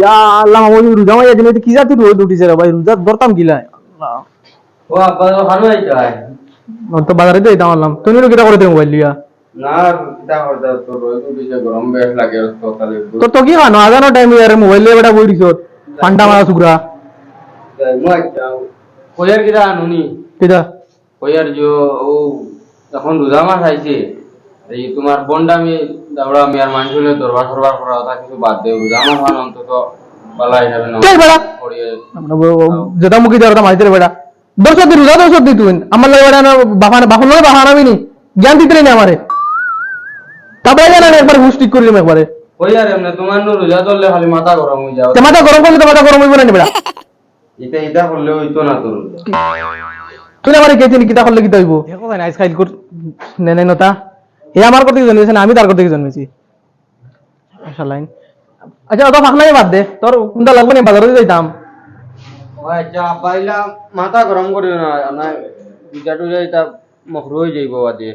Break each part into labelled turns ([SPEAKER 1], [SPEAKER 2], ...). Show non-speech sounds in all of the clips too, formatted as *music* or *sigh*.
[SPEAKER 1] ইয়া আল্লাহ ওই রোজা মাইয়া দিনে কি জাতি রোদ উঠিছে রে ভাই? রোজা ধরতাম গিলা
[SPEAKER 2] ও আব্বা ভালো হইতো আয়
[SPEAKER 1] তো বাজারে তো এটা আনলাম। তুমি কিটা করে দেবো মোবাইল লিয়া
[SPEAKER 2] না করতে তো রোদ উঠিছে গরম বেশ লাগে তো তাহলে
[SPEAKER 1] তো তো কি খানো আজানো টাইম ইয়ার মোবাইল লিয়ে বেটা বই দিছ ঠান্ডা মারা সুগরা
[SPEAKER 2] মই কইয়ার কিতা আনুনি
[SPEAKER 1] কিটা
[SPEAKER 2] কইয়ার যে ও এখন রোজা মাস আইছে এই তোমার বন্ডা আমি দাবড়া আমি আর মানুষের দরবার সরবার করা কথা কিছু বাদ দে রোজা মাস আন অন্তত বালা হিসাবে না।
[SPEAKER 1] কে বেটা যেটা মুখি দেওয়ার মাইতে বেটা দশ দিন রোজা দশ দিন তুই। আমার লাগে বাপা বাপন লগে বাপা আনাবি নি। জ্ঞান দিতে না আমারে। তারপরে জানা একবার হুশ ঠিক করলাম একবারে।
[SPEAKER 2] কইয়ার এমনি তোমার নো রোজা ধরলে খালি মাথা গরম হয়ে যাও
[SPEAKER 1] মাথা গরম করলে তো মাথা গরম হইব না নি বেটা
[SPEAKER 2] এটা এটা করলে হইতো না তোর
[SPEAKER 1] তুই আমার কে চিনি কিতা করলে কিতা হইব? দেখো ভাই নাইস খাইল কর নে নে নতা এ আমার কথা জন্মেছে না আমি তার কথা জন্মেছি? লাইন আচ্ছা অত ফাঁকলাই বাদ দে। তোর কোনটা লাগবে না বাজারে যাইতাম।
[SPEAKER 2] আচ্ছা পাইলা মাথা গরম করিও না না দুটা টুজা এটা মখরু হয়ে যাইব বাদে।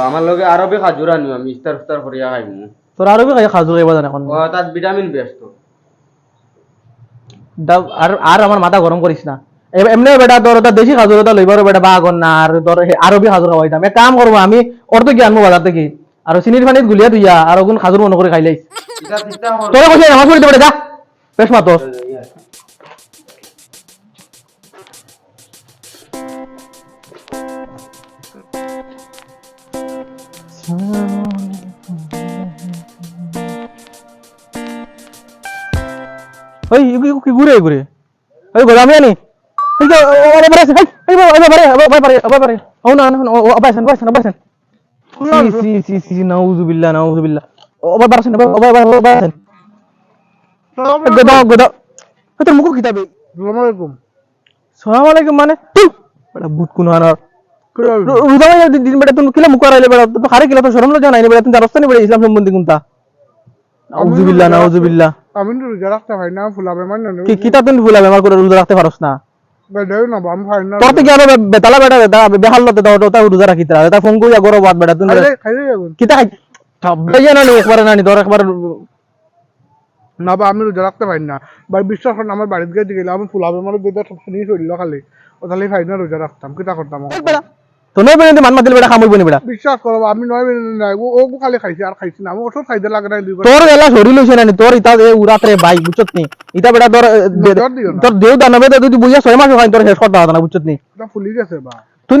[SPEAKER 2] আমার লগে আরও বে খাজুরা নিও আমি ইস্তার উস্তার করিয়া খাইমু।
[SPEAKER 1] তোর আরও খাই খাজু খাইবা জানে এখন।
[SPEAKER 2] তাত ভিটামিন তো
[SPEAKER 1] দা- আর আর আমার মাথা গরম করিস না। এমনি বেটা তোর ওটা দেশি খাজুর ওটা লইবার বেটা বা আগুন না আর তোর আরবি খাজুর খাওয়াইতাম এক কাম করব আমি ওর তো কি আনব বাজার থেকে আর চিনির পানিত গুলিয়া তুইয়া আর ওগুন খাজুর মনে করে খাইলাই তোর কইছে আমার শরীর বেটা যা বেশ মাতো ওই কি ঘুরে ঘুরে ওই গোলামি আনি এই যে ও- ও- ও বারে আছে, এই, এই বাবা, এই বাবা, এই বাবা, এই বাবা, এই বাবা, ও না মানে ভূত কোন দিন তুমি কিলা মুখ করাইলে বেটা তো হারে কিলা তো শরম লজ্জা নাই তুমি জানোস না বেটা ইসলাম সম্বন্ধে কোনটা
[SPEAKER 3] আমি রোজা রাখতে পারি না ফুলাবে মানে
[SPEAKER 1] কি কিতা তুমি করে রোজা রাখতে পারোস না তোর থেকে আরও বেতালা বেটা বেটা বেহাল লতে দাও ওটা রোজা রাখিতে এটা ফোন কইয়া গরো বাদ বেটা তুমি কিতা খাই সবাই জানা নি একবার নানি তোর একবার
[SPEAKER 3] না বা আমি রোজা রাখতে পারি না। বা বিশ্বাস করেন আমার বাড়িতে গিয়ে গেলে আমি ফুলাবে মানে চলিল খালি। ও তাহলে পারি না রোজা রাখতাম কিতা করতাম?
[SPEAKER 1] বেটা তো নয় বেটা মান মাতিল বেটা খামইব নি বেটা?
[SPEAKER 3] বিশ্বাস করো আমি নয় মিনিট নাই ও ও খালি খাইছি আর খাইছি না আমি খাইতে লাগে নাই
[SPEAKER 1] তোর এলা শরীর লইছে নানি তোর ইতা এ উরাতরে ভাই বুঝছত নি? ইতা বেটা তোর তোর দেউ দানবে তো তুই বুঝা ছয় মাস খাই তোর শেষ করতে না বুঝছত নি?
[SPEAKER 3] ফুলি গেছে বা।
[SPEAKER 1] তুই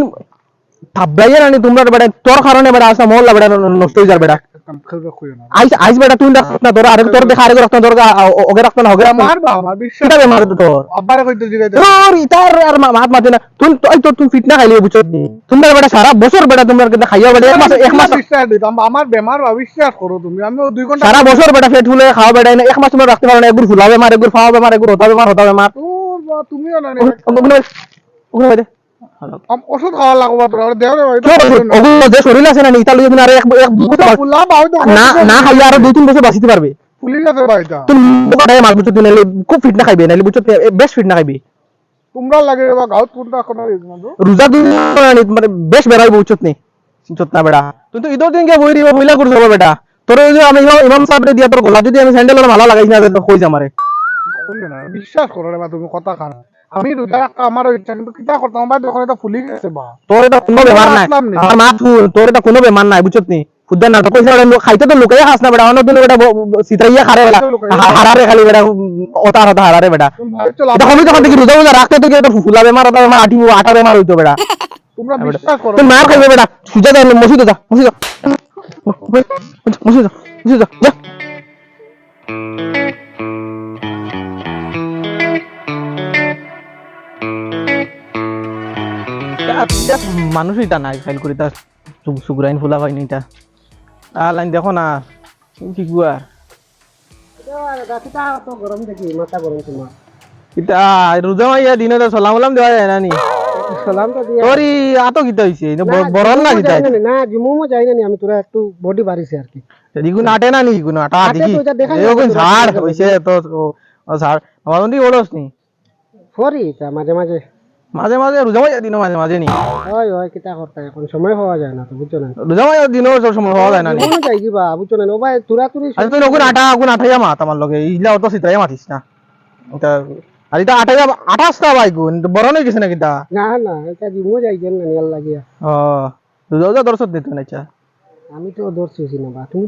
[SPEAKER 1] তোমরা বেটা? তোর কারণে বেড়া আসা মহল্লা বেড়া নষ্ট হয়ে যার বেটা। আইস আইস বেটা তুই রাখ না তোর আরে তোর দেখা আরে রাখ না তোর আ- রাখ না ওকে রাখ
[SPEAKER 3] বা আমার বিশ্বাস
[SPEAKER 1] কিতা বেমার তোর
[SPEAKER 3] আব্বারে কইতে জিগাইতে
[SPEAKER 1] তোর ইতার আর মাত মাতে না তুই তুই খাইলে তোমরা বেটা সারা বছর বেটা তোমরা কিন্তু খাইয়া বেটা এক মাস এক মাস
[SPEAKER 3] বিশ্বাস দিতাম আমার বেমার বা বিশ্বাস করো তুমি আমি দুই ঘণ্টা
[SPEAKER 1] সারা বছর বেটা পেট ফুলে খাওয়া বেটা না এক মাস তোমরা রাখতে পারো না একগুর ফুলা বেমার একগুর খাওয়া বেমার একগুর হতা বেমার হতা বেমার
[SPEAKER 3] তোর তুমিও না
[SPEAKER 1] ওগুলো- ওগুলো-
[SPEAKER 3] ওষুধ খাওয়া লাগবো তোর দেও রে ভাই
[SPEAKER 1] কি করছ? ওগুলো যে শরীর আছে না নি, ইতালি তুমি এক এক বছর বাঁচ-
[SPEAKER 3] ফুলা বাউ তো
[SPEAKER 1] না না খাইয়া আরও দুই তিন বছর বাঁচিতে পারবে
[SPEAKER 3] ফুলি গেছে ভাইটা
[SPEAKER 1] তুমি গোটাই মাল বুঝছ নাইলে খুব ফিট না খাইবে নাইলে বুঝছ বেশ ফিট না খাইবে
[SPEAKER 3] তোমরা লাগে বা গাঁত কোনটা কোনো
[SPEAKER 1] রোজা দিন মানে বেশ বুঝছত নি বেটা তুই তো ঈদের দিন কে বই দিব বইলা করে বেটা। তোর ওই যে আমি ইমাম- ইমাম সাহেব দিয়া তোর গলা যদি আমি স্যান্ডেল মালা লাগাইছি না তো কই
[SPEAKER 3] বিশ্বাস করো রে বা তুমি কথা খান আমি রোজা আমার ইচ্ছা কিন্তু কিতা করতাম আমার দেখো এটা ফুলি গেছে বা।
[SPEAKER 1] তোর এটা কোনো বেমার নাই। আমার মা তোর এটা কোনো বেমার নাই বুঝছত নি? খুদ্দার নাটক কইছে ওটা খাইতে তো লোকাই খাস না বেটা অন্য দিন বেটা। সিতাইয়া খারে বেটা হারারে খালি বেটা ওটা হতা হারারে বেটা। এটা কমি যখন দেখি রোজা রোজা রাখতে তো এটা ফুলা বেমার ওটা বেমার আটি আটা বেমার হইতো বেটা।
[SPEAKER 3] তোমরা বিশ্বাস করো
[SPEAKER 1] তুই মার খাইবে বেটা। সুজা যা মসজিদে যা মসজিদে যা মসজিদে যা মসজিদে যা মানুষ এটা নাই ফাইল করি, তার সুগুরাইন ফুলা হয়নি এটা আর লাইন দেখো না কি গুয়া? এটা রোজা মাইয়া দিনে তো সালাম উলাম দেওয়া যায় না। নি
[SPEAKER 4] সালামটা
[SPEAKER 1] আতো বরণ না
[SPEAKER 4] আমি একটু
[SPEAKER 1] আটা নি।
[SPEAKER 4] মাঝে মাঝে
[SPEAKER 1] মাঝে মাঝে রোজা মাঝে দিনও মাঝে মাঝে নি।
[SPEAKER 4] হয় হয় কিতা করতে এখন সময় পাওয়া যায় না তো বুঝছ না
[SPEAKER 1] রোজা মাঝে দিনও সব সময় হওয়া যায় না নি।
[SPEAKER 4] মনে যাই কিবা বুঝছ না ও ভাই তুরা তুরি
[SPEAKER 1] আচ্ছা তুই নকুন আটা আগুন আঠাইয়া মাত আমার লগে ইলা অত সিতাইয়া মাতিস না। এটা আর এটা আঠাইয়া আঠাশটা বাই গুণ বড় নই গেছে না কিতা?
[SPEAKER 4] না না এটা দিমো যাই গেল না নিয়াল লাগিয়া
[SPEAKER 1] ও রোজা রোজা দর্শক দিত না আচ্ছা
[SPEAKER 4] আমি তো ধরছি না বা তুমি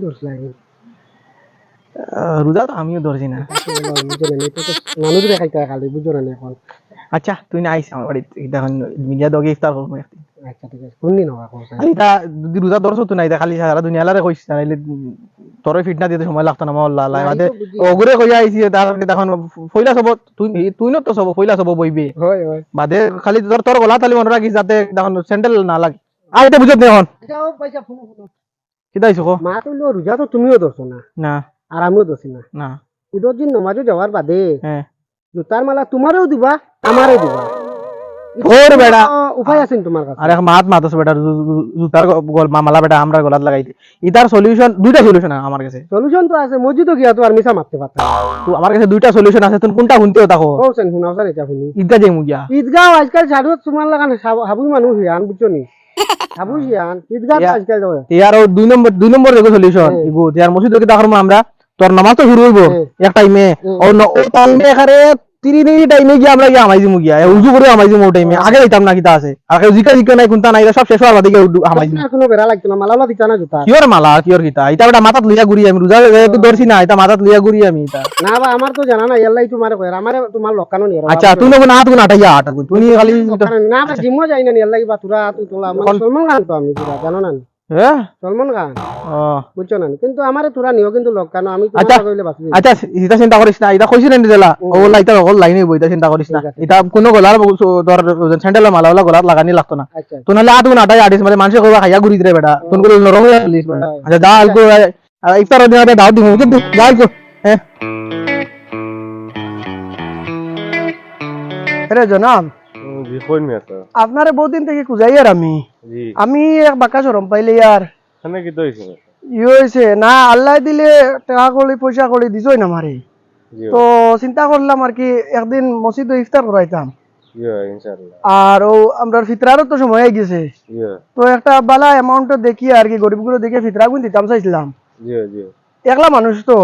[SPEAKER 1] আহ, রোজা তো আমিও ধরছি না।
[SPEAKER 4] বুঝছ না এটা তো মানুষ দেখাইতে খালি বুঝছ না এখন
[SPEAKER 1] আচ্ছা তুই না আইস আমার বাড়িতে এখন মিডিয়া দগে ইফতার করব একদিন
[SPEAKER 4] আচ্ছা ঠিক আছে কোনদিন হওয়া করছে
[SPEAKER 1] আর যদি রোজা ধরছো তো না খালি সারা দুনিয়া লারে কইস না নাইলে তোর ফিটনা দিতে সময় লাগতো না মহল্লা লাই মাঝে ওগুরে কইয়া আইছি তার এখন ফইলা সব তুই তুই না তো সব ফইলা সব বইবে
[SPEAKER 4] হয় হয়
[SPEAKER 1] বাদে খালি তোর তোর গলা তালি মনে রাখিস যাতে দেখুন স্যান্ডেল না লাগে আর এটা বুঝত নেই এখন
[SPEAKER 4] আচ্ছা
[SPEAKER 1] কিতা হইছো কো
[SPEAKER 4] মা কইলো রোজা তো তুমিও ধরছো না
[SPEAKER 1] না
[SPEAKER 4] আর আমিও ধরছি না
[SPEAKER 1] না
[SPEAKER 4] ঈদর দিন নমাজও যাওয়ার বাদে
[SPEAKER 1] হ্যাঁ
[SPEAKER 4] জুতার মালা তোমারও দিবা আমারও দিবা।
[SPEAKER 1] ওর বেড়া।
[SPEAKER 4] উপায় আছে তোমার কাছে
[SPEAKER 1] আর মাত মাতস বেটা জুতার গল মালা বেটা আমরা গলাত লাগাইতে ইতার সলিউশন দুইটা সলিউশন আমার কাছে।
[SPEAKER 4] সলিউশন তো আছে মসজিদও গিয়া তো আর মিশা মারতে পারতাম
[SPEAKER 1] তো আমার কাছে দুইটা সলিউশন আছে তুমি কোনটা শুনতেও থাকো
[SPEAKER 4] ও সেন শুনাও স্যার এটা শুনি।
[SPEAKER 1] ইটা যে মুগিয়া
[SPEAKER 4] ঈদগাঁও আজকাল সাধু তোমার লাগান হাবুই মানুষ হিয়ান বুঝছ নি? *laughs* হাবুই হিয়ান ঈদগাঁও আজকাল
[SPEAKER 1] ইয়ার ও দুই নম্বর দুই নম্বর দেখো সলিউশন ইগো ইয়ার মসজিদ কি দেখো আমরা। তোর নামাজ তো শুরু হইব এক টাইমে ও ন- টাইমে এখানে তিরি তিরি টাইমে গিয়ে আমরা গিয়ে আমাইজি মুগিয়া উজু করে আমাইজি মো টাইমে আগে যাইতাম না কিতা আছে। আর কেউ জিকা জিকা নাই কোনটা নাই সব শেষ হওয়ার বাদে গিয়ে আমাইজি
[SPEAKER 4] কোনো বেড়া লাগতো না মালাওলা দিতা না জুতা।
[SPEAKER 1] কিয়র মালা কিয়র কিতা? এটা বেটা মাথাত লইয়া ঘুরি আমি রোজা একটু ধরছি না এটা মাথাত লইয়া ঘুরি আমি এটা
[SPEAKER 4] না বা আমার তো জানা না ইয়াল্লাই তোমার কয় আমার তোমার লকানো নিয়ে
[SPEAKER 1] আচ্ছা তুই না তুই নাটাইয়া আটা তুই খালি
[SPEAKER 4] না বা জিমও যাই না ইয়াল্লাই বা তুরা তুই তোলা মানে সলমান খান তো আমি জানো না
[SPEAKER 1] হ্যাঁ?
[SPEAKER 4] সলমান খান
[SPEAKER 1] ও।
[SPEAKER 4] বুঝছ না? কিন্তু আমারে তুরা নিও কিন্তু লকানো আমি
[SPEAKER 1] আচ্ছা।
[SPEAKER 4] কইলে বাঁচি।
[SPEAKER 1] আচ্ছা এটা চিন্তা করিস না এটা কইছি না দিলা ও লাইটা অকল লাইনে বই এটা চিন্তা করিস না। এটা কোনো গলার ধর স্যান্ডেল মালা ওলা গলাত লাগানি লাগতো না।
[SPEAKER 4] আচ্ছা।
[SPEAKER 1] তো নাহলে আটু নাটাই আটিস মানে মানুষে কইবা খাইয়া ঘুরি দিরে বেটা। কোন করে নরম হয়ে গেলিস
[SPEAKER 4] হয়।
[SPEAKER 1] আচ্ছা যা আলকো ইফতার দিন আগে দাও দিমু কিন্তু যা আলকো হ্যাঁ
[SPEAKER 5] আরে জনাব আপনারে বহুদিন থেকে খুঁজাই আর আমি। আমি এক বাঁকা সরম পাইলে
[SPEAKER 6] তৈছে
[SPEAKER 5] ই হয়েছে না আল্লাহ দিলে টাকা করি পয়সা করি দিছই না মারে তো চিন্তা করলাম আর কি একদিন মসজিদে ইফতার করাইতাম। আর ও আমরা ফিতরারও তো সময় হয়ে গেছে। তো একটা বালা অ্যামাউন্ট দেখি আর কি গরিবগুলো দেখে ফিতরা গুণ দিতাম চাইছিলাম। একলা মানুষ তো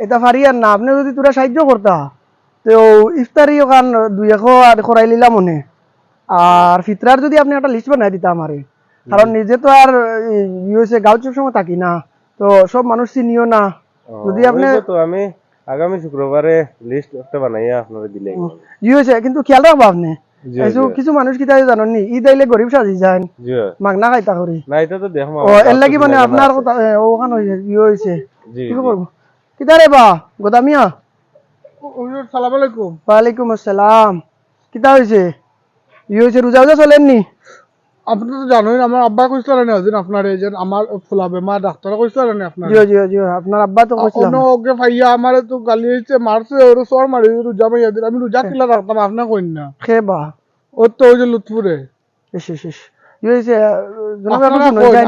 [SPEAKER 5] এটা পারি আর না। আপনি যদি তোরা সাহায্য করতা তো ইফতারি ওখান দুই আর করাই লিলাম মনে আর ফিতরার যদি আপনি একটা লিস্ট বানাই দিতাম আমারে কারণ নিজে তো আর ইউএসএ সব সময় থাকি না তো সব মানুষ চিনিও না। যদি আপনি
[SPEAKER 6] তো আমি আগামী শুক্রবারে লিস্ট একটা বানাইয়া আপনারা দিলে।
[SPEAKER 5] ইউএসএ কিন্তু খেয়াল রাখব আপনি কিছু মানুষ কিতা জানেন নি ঈদ আইলে গরিব সাজি যায়
[SPEAKER 6] জি।
[SPEAKER 5] মাগনা খাইতা করি।
[SPEAKER 6] না এটা তো দেখো
[SPEAKER 5] ও এর লাগি মানে আপনার কথা ওখান ইয়ে হয়েছে কি করব কিতা রে বা গোদামিয়া?
[SPEAKER 3] সালাম আলাইকুম।
[SPEAKER 5] ওয়ালাইকুম আসসালাম। কিতা হয়েছে ইয়ে হয়েছে রোজা রোজা চলেননি?
[SPEAKER 3] আপনি তো জানেন আমার আব্বা কইছিল না ওদিন আপনার এই যে আমার ফুলা বেমার ডাক্তার কইছিল না আপনার।
[SPEAKER 5] জিও জিও জিও আপনার আব্বা তো কইছিলাম
[SPEAKER 3] অন্য ওকে ভাইয়া আমার তো গালি হয়েছে মারছে ওর সর মারি রোজা ভাইয়া দিন আমি রোজা কিলা রাখতাম আপনার কইন না।
[SPEAKER 5] খে বা
[SPEAKER 3] ও তো ওই যে লুৎফুরে।
[SPEAKER 5] ইস ইস ইস। ইয়ে হয়েছে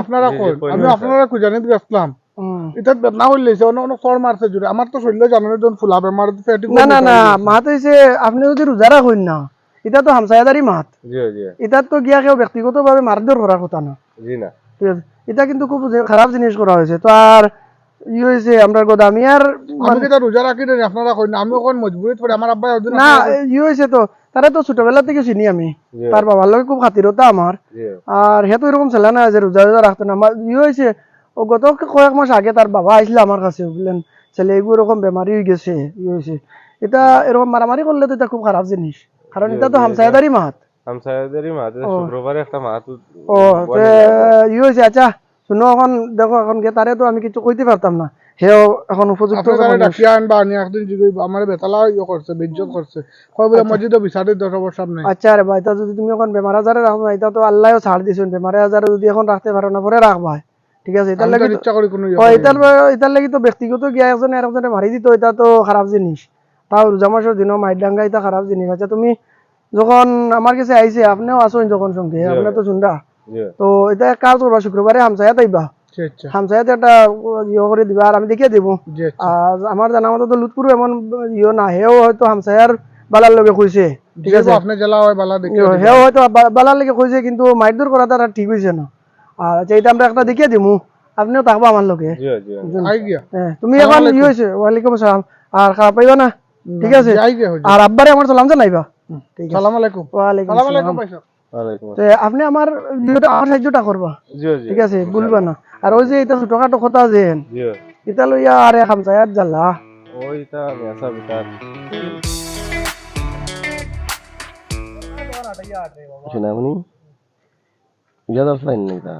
[SPEAKER 3] আপনারা
[SPEAKER 6] জি,
[SPEAKER 3] কইন, আমি আপনারা খুঁজানিত গেছিলাম
[SPEAKER 5] হুম।
[SPEAKER 3] এটা বেদনা হইলেছে অন্য অন্য সর মারছে জুড়ে। আমার তো শরীরে জানেন যখন ফুলা বেমার ফেটি
[SPEAKER 5] না না না মাত আপনি যদি রোজা রাখুন না এটা তো হামসায়াদারি মাত। এটা তো গিয়া কেউ ব্যক্তিগতভাবে মারধর করার কথা না। ঠিক আছে। এটা কিন্তু খুব খারাপ জিনিস করা হয়েছে তো আর ই হয়েছে আমরা গোদামিয়ার
[SPEAKER 3] রোজা রাখি আপনারা কইন না আমি ওখানে মজবুরিত পড়ে আমার আব্বা
[SPEAKER 5] না ই হয়েছে তো তারা তো ছোটবেলা থেকে চিনি আমি।
[SPEAKER 6] জি।
[SPEAKER 5] তার বাবার লগে খুব খাতিরতা আমার
[SPEAKER 6] জি।
[SPEAKER 5] আর হে তো এরকম ছেলে না যে রোজা রোজা রাখতো না। আমার ই হয়েছে ও গত কয়েক মাস আগে তার বাবা আমার কাছে। বললেন ছেলে এগুলো এরকম বেমারি হয়ে গেছে ই হয়েছে এটা এরকম মারামারি করলে তো এটা খুব খারাপ জিনিস কারণ এটা তো হামসায়াদারি মাত
[SPEAKER 6] হামসায়াদেরই মাঝে
[SPEAKER 5] ও।
[SPEAKER 6] শুক্রবারে একটা মাছ
[SPEAKER 5] ও তে ই হয়েছে আচ্ছা শুনো এখন দেখো এখন গে তারে তো আমি কিছু কইতে পারতাম না হেও এখন উপযুক্ত
[SPEAKER 3] আনবা আনি একদিন যদি আমার বেতালা ইয়ে করছে বেজ্জত করছে কয় বলে মসজিদে বিচারে দশ বছর সামনে
[SPEAKER 5] আচ্ছা রে ভাই এটা যদি তুমি এখন বেমার আজারে রাখো না এটা তো আল্লাহও ছাড় দিছেন বেমার আজারে যদি এখন রাখতে পারো না পরে রাখবা ঠিক আছে এটার লাগি
[SPEAKER 3] ইচ্ছা করি কোনো ইয়ে
[SPEAKER 5] ও এটার এটার লাগি তো ব্যক্তিগত গিয়া একজনে আর একজনে মারি দিত এটা তো খারাপ জিনিস তাও রোজা মাসের দিনও মাইর ডাঙ্গা এটা খারাপ জিনিস আচ্ছা তুমি যখন আমার কাছে আইছে আপনিও আসুন যখন সঙ্গে। আপনি তো শুনরা তো এটা এক কাজ করবা শুক্রবারে হামসায়াত আইবা
[SPEAKER 3] আচ্ছা আচ্ছা।
[SPEAKER 5] হামসায়াত একটা ইয়ে করে দিবা আর আমি দেখিয়ে দেবো।
[SPEAKER 3] আচ্ছা।
[SPEAKER 5] আর আমার জানা মতো তো লুৎপুর এমন ইয়ে না হেও হয়তো হামসায়ার বালার লগে কইছে ঠিক আছে?
[SPEAKER 3] আপনি জেলা হয় বালা দেখি
[SPEAKER 5] হে হয়তো বালার লেগে কইছে কিন্তু মারধর করাটা আর ঠিক হয়েছে না। আর আচ্ছা এটা আমরা একটা দেখিয়ে দিমু। আপনিও থাকব আমার লগে। হ্যাঁ, তুমি এখন ই হয়েছে ওয়ালাইকুম আসসালাম আর খারাপ পাইবা না? ঠিক আছে? আর আব্বারে আমার সালাম জানাইবা?
[SPEAKER 3] সালাম আলাইকুম।
[SPEAKER 5] ওয়ালাইকুম
[SPEAKER 3] সালাম আলাইকুম।
[SPEAKER 5] আপনি আমার আমার সাহায্যটা করবা। ঠিক আছে? ভুলবা না। আর ওই যে এটা ছোটখাটো কথা যে
[SPEAKER 6] জিও
[SPEAKER 5] এটা লইয়া আরে খামসায়াত জ্বালা।
[SPEAKER 6] ওইটা মেসা বিতার শুনামনি ইয়াদার ফাইন নাই তা?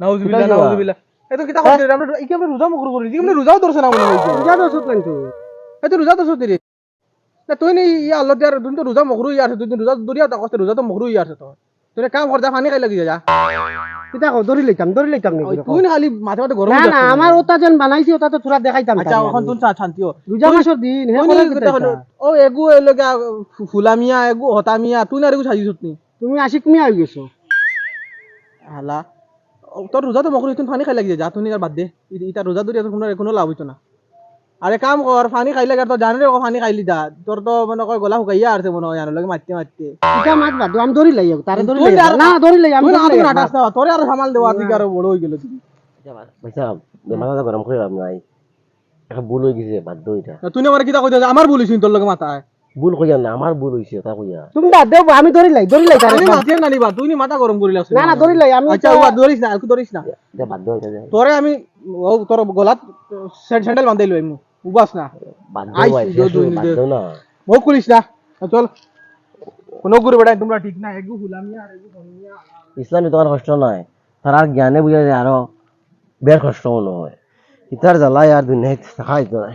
[SPEAKER 1] নাউজুবিল্লাহ নাউজুবিল্লাহ। এতো কিতা করতে আমরা এই কি আমরা রোজা মুখর করি কি আমরা রোজাও ধরছ না মনে হইছে
[SPEAKER 4] রোজা দোষ কিন্তু।
[SPEAKER 1] এতো রোজা ধরছ রে না তুই নেই ইয়া আল্লাহ দিয়ার দুন তো রোজা মুখর ইয়া আছে দুন রোজা দরিয়া তা কষ্ট রোজা তো মুখর ইয়া আছে তো তুই কাম কর যা পানি খাই লাগি যা
[SPEAKER 4] কিতা কও দড়ি লইতাম দড়ি লইতাম নাকি
[SPEAKER 1] তুই না খালি মাথা মাথা গরম
[SPEAKER 4] না না। আমার ওটা যেন বানাইছি ওটা তো তোরা দেখাইতাম
[SPEAKER 1] আচ্ছা এখন তুই শান্তিও
[SPEAKER 4] রোজা মাসের দিন হে
[SPEAKER 1] ও এগু এলাকা ফুলামিয়া এগু হতামিয়া তুই না এগু সাজিস নি?
[SPEAKER 4] তুমি আশিক মিয়া হয়ে গেছো।
[SPEAKER 1] হালা তোর রোজা তো মকর তুই পানি খাই লাগি যা তুই আর বাদ দে। ইটা রোজা ধরে কোনো কোনো লাভ হইতো না। আরে কাম কর পানি খাইলে তোর জানে রে পানি খাইলি দা তোর তো মানে কয় গলা শুকাইয়া আছে মনে হয় জানো লাগে মারতে মারতে
[SPEAKER 4] এটা মাত বাদ আমি দড়ি লাই তারে
[SPEAKER 1] তুই
[SPEAKER 4] লাই না দড়ি লাই আমি
[SPEAKER 1] তুই তুই
[SPEAKER 4] লাই
[SPEAKER 1] নাটাস না তোরে আর সামাল দেওয়া তুই আর বড় হয়ে গেল
[SPEAKER 6] পয়সা মাথা গরম করে লাভ নাই। ভুল হয়ে গেছে বাধ্য এটা
[SPEAKER 1] তুই আমার কিতা কইতে আমার বলিস তোর লগে মাথা
[SPEAKER 6] ভুল কইয়া না আমার ভুল হয়েছে তা কইয়া।
[SPEAKER 4] তুমি বাদ দেও আমি দড়ি লাই দড়ি লাই তারে
[SPEAKER 1] মাথিয়ে না নিবা তুই নি মাথা গরম করিলা
[SPEAKER 4] না না দড়ি লাই আমি
[SPEAKER 1] আচ্ছা ও ধরিস না আর ধরিস না।
[SPEAKER 6] বাধ্য হয়ে যায়
[SPEAKER 1] তোরে আমি ও তোর গলাত স্যান্ডেল বান্ধাই লই মু উবাস না।
[SPEAKER 6] হয়
[SPEAKER 1] দো- দো-
[SPEAKER 6] না।
[SPEAKER 1] ও করিস না। চল। কোনো গুরু বেড়াই তোমরা ঠিক না এগু হুলামিয়া আর এগু হনিয়া
[SPEAKER 6] ইসলামী তোমার কষ্ট নয় তার আর জ্ঞানে বুঝা যায় আরও বের কষ্ট মনে হয়। ইতার জ্বালাই আর দুনিয়ায় থাকা হইতো না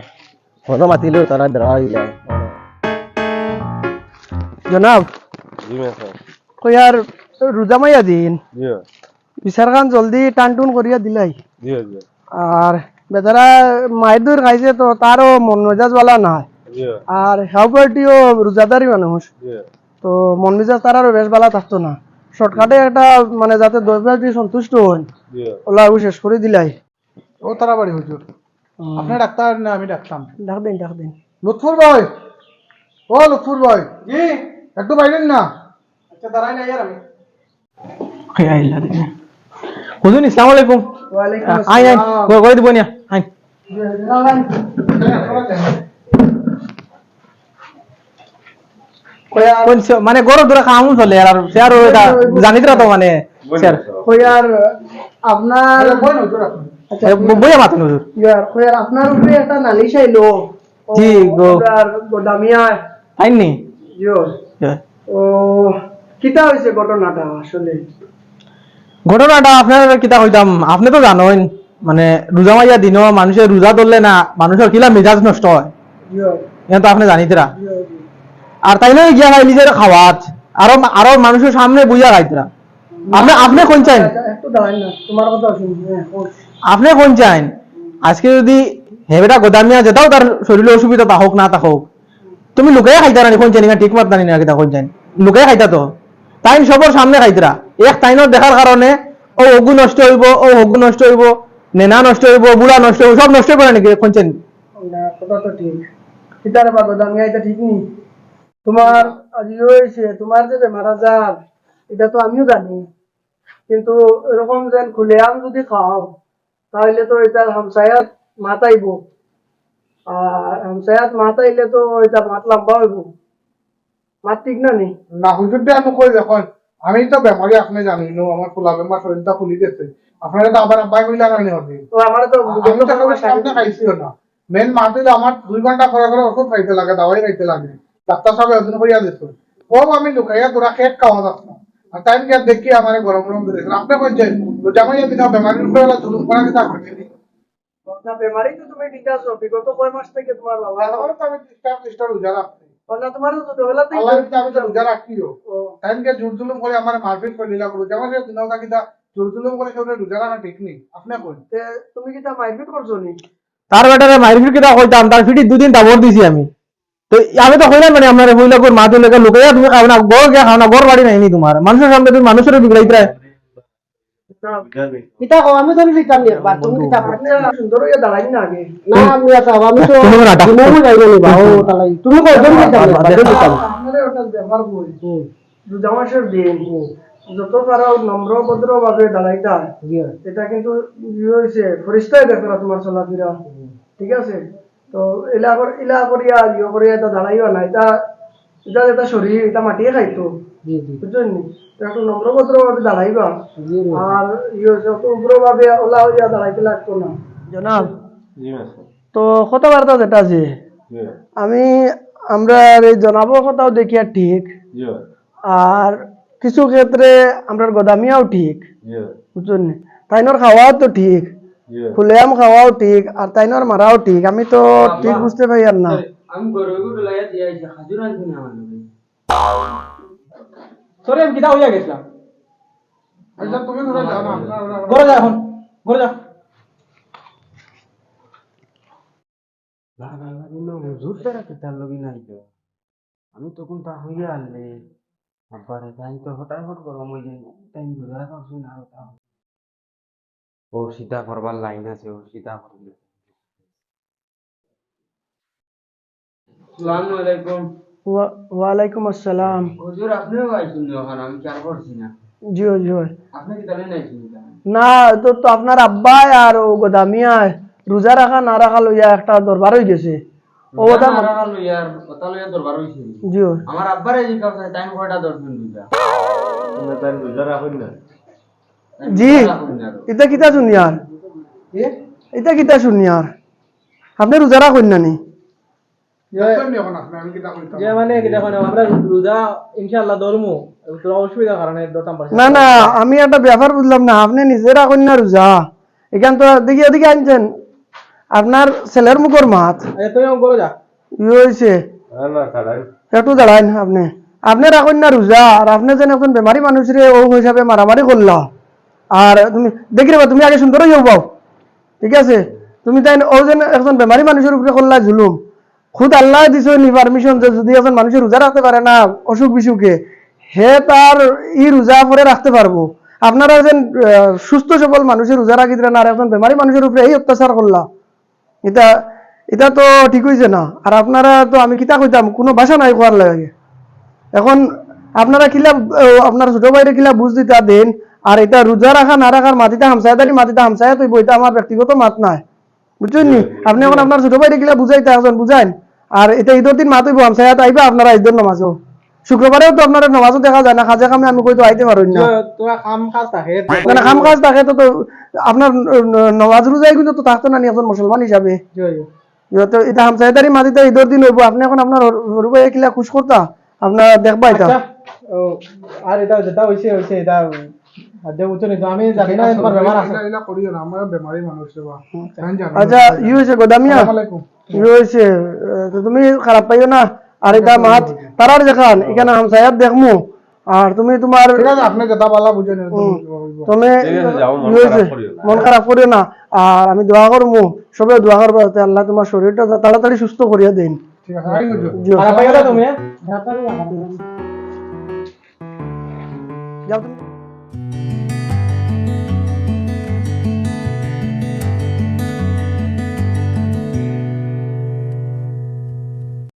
[SPEAKER 6] কোনো মাতিলেও তারা বেড়া দিলাই
[SPEAKER 5] জনাব?
[SPEAKER 6] জি মেসা
[SPEAKER 5] কই আর রোজা মাইয়া দিন? বিচার খান জলদি টান টুন করিয়া দিলাই। আর বেচারা মায়ের দূর খাইছে তো তারও মন মেজাজ বালা না আর হাউ পার্টিও রোজাদারি মানুষ তো মন মেজাজ তার আরও বেশ বালা থাকতো না। শর্টকাটে একটা মানে যাতে দৈবাজি সন্তুষ্ট হন ওলা শেষ করে দিলাই।
[SPEAKER 3] ও তাড়াতাড়ি হুজুর আপনি ডাক্তার না আমি ডাকতাম
[SPEAKER 5] ডাক দিন ডাক দিন।
[SPEAKER 3] লুৎফুর ভাই ও লুৎফুর ভাই
[SPEAKER 1] জি।
[SPEAKER 3] একটু বাইরেন না।
[SPEAKER 1] আচ্ছা দাঁড়াই না ইয়ার আমি। আইলা দিনে হুজুর আসসালামু আলাইকুম।
[SPEAKER 5] ওয়ালাইকুম
[SPEAKER 1] আই আই করে দিব নিয়া? আই মানে ধরে খামু চলে আর সে আর জানিত তো মানে স্যার
[SPEAKER 5] কই আর আপনার
[SPEAKER 3] বই না হুজুর আপনি।
[SPEAKER 1] বইয়া মাতুন হুজুর।
[SPEAKER 5] ইয়ার কই আপনার উপরে একটা নালিশ আইলো।
[SPEAKER 1] জি, গো।
[SPEAKER 5] আপনার গোদামিয়া
[SPEAKER 1] আইননি?
[SPEAKER 5] ইয়ো ও কিতা হয়েছে ঘটনাটা আসলে?
[SPEAKER 1] ঘটনাটা আপনার কিতা কইতাম আপনি তো জানেন মানে রোজা মাইয়া দিনও মানুষের রোজা ধরলে না মানুষের কিলা মেজাজ নষ্ট হয়। এটা তো আপনি জানিতরা আর তাই নয় গিয়া খাই নিজের খাওয়াত আরও আরও মানুষের সামনে বুঝা খাইতরা আপনি আপনি কোন চাইন?
[SPEAKER 5] হ্যাঁ।
[SPEAKER 1] আপনি কোন চাইন? আজকে যদি হেবেটা গোদামিয়া যেটাও তার শরীরে অসুবিধা তা হোক না তা হোক তুমি লুকাই খাইতা না, কোন চাইনি ঠিক মাত জানি না কিতা কোন চাইন লুকাই খাইতা তো। তাইন সবর সামনে খাইতরা এক তাইনত দেখার কারণে ও অগু নষ্ট হইব ও হগু নষ্ট হইব, নেনা নষ্ট হইব বুড়া নষ্ট হইব সব নষ্ট করে নাকি, কোন চাইন
[SPEAKER 5] না কথা তো ঠিক। কিতারে বা গোদামিয়া এটা ঠিক নেই তোমার আজ তোমার যে বেমার আজার এটা তো আমিও জানি। কিন্তু এরকম যেন খুলেআম যদি খাও তাহলে তো এটা হামসায়াত মাতাইব মাতাইলে তো এটা লম্বা হইব ঠিক না নেই
[SPEAKER 3] না হুজুর দিয়ে আমি কই দেখুন আমি তো বেমারি আপনি জানেন আমার ফুলা বেমার শরীরটা গেছে আপনারা তো আবার আব্বাই মিলা কারণে হবে
[SPEAKER 5] তো আমার তো
[SPEAKER 3] আমি তো কোনো সামনে খাইছিও না। মেন আমার দুই ঘণ্টা পরে করে ওষুধ খাইতে লাগে দাওয়াই খাইতে লাগে। ডাক্তার সাহেব একদিন কইয়া দিত ও আমি লুকাইয়া তোরা খেট খাওয়া যাস না। আর টাইম গিয়ে দেখি আমার গরম গরম দিয়েছিল আপনি কইছেন জামাইয়া দিনা বেমারির উপরে জুলুম করা কিতা করতেনি
[SPEAKER 5] না বেমারি তো তুমি ঠিক আছো বিগত কয় মাস থেকে তোমার বাবা
[SPEAKER 3] তারপরে তো আমি ডিস্টার্ব ডিস্টার্ব উজা রাখছি
[SPEAKER 5] না তোমার তো ছোটবেলাতেই
[SPEAKER 3] আল্লাহ যদি আমি তো উজা রাখিও
[SPEAKER 5] ও,
[SPEAKER 3] টাইম গিয়ে জোর জুলুম করে আমার মারপিট করে দিলা করো জামাইয়া দিনা কিতা জোর জুলুম করে সেটা রোজা রাখা ঠিক নেই আপনি কই
[SPEAKER 5] তে তুমি কি তা মারপিট করছ নি
[SPEAKER 1] তার বেটারে মাইর ফিট কিতা কইতাম তার ফিটি দুদিন দাবর দিছি আমি তো আমি তো কইলাম মানে আপনার হইলা কই মা তুই লেগে লুকাইয়া তুমি খাও না গড় গিয়া খাও না গড় বাড়ি নাইনি তোমার মানুষের সামনে তুমি মানুষের বিগড়াই প্রায়
[SPEAKER 5] না
[SPEAKER 4] কিতা কও আমি ধরে লিখতাম নি একবার। তুমি কিতা
[SPEAKER 5] সুন্দর দাঁড়াই না আগে।
[SPEAKER 4] না আমি আছো আমি তো
[SPEAKER 1] তুমি নাটা।
[SPEAKER 4] ঘুমাবো যাইব নি বাও তালাই তুমি কই ধরে লিখতাম নি? একবার, ধরে লিখতাম
[SPEAKER 5] আপনারা ওটা ব্যবহার করি রোজা দিন যত পারা নম্র ভদ্র ভাবে দাঁড়াইতা এটা কিন্তু হয়েছে ফরিস্তায় দেখো তোমার চলাফেরা। ঠিক আছে? তো এলা করিয়া ইয়ে করিয়া এটা দাঁড়াইও না এটা যেটা শরীর এটা মাটিয়ে খাইতো। একটু নম্র ভদ্র ভাবে দাঁড়াইবা। আর ইয়ে উগ্র ভাবে ওলা হইয়া দাঁড়াইতে লাগতো না। জনাব তো কথাবার্তা যেটা আছে আমি আমরা এই জনাবো কথাও দেখিয়া ঠিক। আর কিছু ক্ষেত্রে আমরা গদামিয়াও ঠিক। বুঝছেন নি? তাইনর খাওয়াও তো ঠিক। ফুলেয়াম খাওয়াও ঠিক আর তাইনর মারাও ঠিক। আমি তো ঠিক বুঝতে পারি আর না।
[SPEAKER 2] আমি গরু গুলো লাগাই দিয়ে আইছি খাজুর আনছি না আমার লগে?
[SPEAKER 1] সরে আমি কিতা হইয়া গেছিলাম?
[SPEAKER 3] আচ্ছা তুমি ধরে যাও না
[SPEAKER 1] ঘরে যা এখন ঘরে যা।
[SPEAKER 2] আমি তখন তা হইয়া আনলে। আব্বারে তাই তো হঠাৎ হঠাৎ গরম হয়ে যায় তাই না ও সীতা করবার লাইন আছে ও সীতা করবে আসসালামু আলাইকুম।
[SPEAKER 5] ওয়ালাইকুম আসসালাম।
[SPEAKER 2] হুজুর আপনিও আইছেন ওখানে আমি খেয়াল করছি না?
[SPEAKER 5] জিও জিও
[SPEAKER 2] আপনি কি তাহলে নাইছেন
[SPEAKER 5] না তো তো আপনার আব্বাই আর ও গোদামিয়া রোজা রাখা না রাখা লইয়া একটা দরবার হয়ে গেছে। ও
[SPEAKER 2] কথা লইয়ার কথা লইয়া দরবার হইছে।
[SPEAKER 5] জিও
[SPEAKER 2] আমার আব্বারে জিজ্ঞাসা টাইম কয়টা দর্শন
[SPEAKER 5] জি এটা কিতা এটা কিতা শুনিয়ার আপনি রোজা রাখুন না নি
[SPEAKER 3] দেখছেন নি এখন আপনি আমি কিতা কইতাম
[SPEAKER 1] যে মানে কি দেখো না, আমরা
[SPEAKER 5] না না আমি একটা ব্যাপার বুঝলাম না আপনি নিজে রাখুন না রোজা এখান তো দেখি ওদিকে আনছেন আপনার ছেলের মুখর মাত হয়েছে একটু দাঁড়ান আপনি আপনি রাখুন না রোজা আর আপনি যেন এখন বেমারি মানুষরে ও হিসাবে মারামারি করলা আর তুমি দেখি রেবা তুমি আগে সুন্দর হয়ে পাও ঠিক আছে তুমি তাই ও যেন একজন বেমারি মানুষের উপরে করলা জুলুম খুদ আল্লাহ দিছে নি পারমিশন যে যদি একজন মানুষের রোজা রাখতে পারে না, অসুখ বিসুখে, হে তার ই রোজা পরে রাখতে পারব। আপনারা যেন সুস্থ সবল মানুষের রোজা রাখি দিলেন আর একজন বেমারি মানুষের উপরে এই অত্যাচার করলা। এটা এটা তো ঠিক হয়েছে না। আর আপনারা তো আমি কিতা কইতাম, কোনো ভাষা নাই কোয়ার লাগে। এখন আপনারা কিলা আপনার ছোট ভাইরে কিলা বুঝ দিতা, দেন, আর এটা রোজা রাখা না রাখার মাটিতে হামসায়াদারি মাটিতে হামসায়া তৈব, এটা আমার ব্যক্তিগত মাত নাই। বুঝছেন নি? আপনি এখন আপনার ছোট ভাইরে কিলা বুঝাইতে, একজন বুঝাইন। আর এটা ঈদের দিন মাত হইব হামসায়াত আইবা আপনারা ঈদের নামাজও শুক্রবারেও তো আপনারা নামাজও দেখা যায় না খাজা কামে আমি কই তো আইতে পারুন না।
[SPEAKER 1] তোরা কাম কাজ থাকে
[SPEAKER 5] মানে খাম কাজ থাকে তো তো আপনার নমাজ রোজাই কিন্তু তো থাকতো না নি একজন মুসলমান হিসাবে। ইয়তো এটা হামসাইদারি মাটিতে ঈদের দিন হইব আপনি এখন আপনার সরু ভাই কিলা খুশ করতা আপনার দেখবা এটা।
[SPEAKER 1] আচ্ছা, আর এটা যেটা হইছে হইছে এটা
[SPEAKER 5] আচ্ছা ই হয়েছে গোদামিয়া
[SPEAKER 3] আসসালামু
[SPEAKER 5] ই হয়েছে তুমি খারাপ পাইও না? আর এটা মাত তারার দেখান এখানে হামসায়াত দেখমু। আর তুমি তোমার তুমি মন খারাপ করিও না। আর আমি দোয়া করব সবে দোয়া করব আল্লাহ তোমার শরীরটা তাড়াতাড়ি সুস্থ করিয়া দেন।
[SPEAKER 1] তুমি
[SPEAKER 5] যাও তুমি।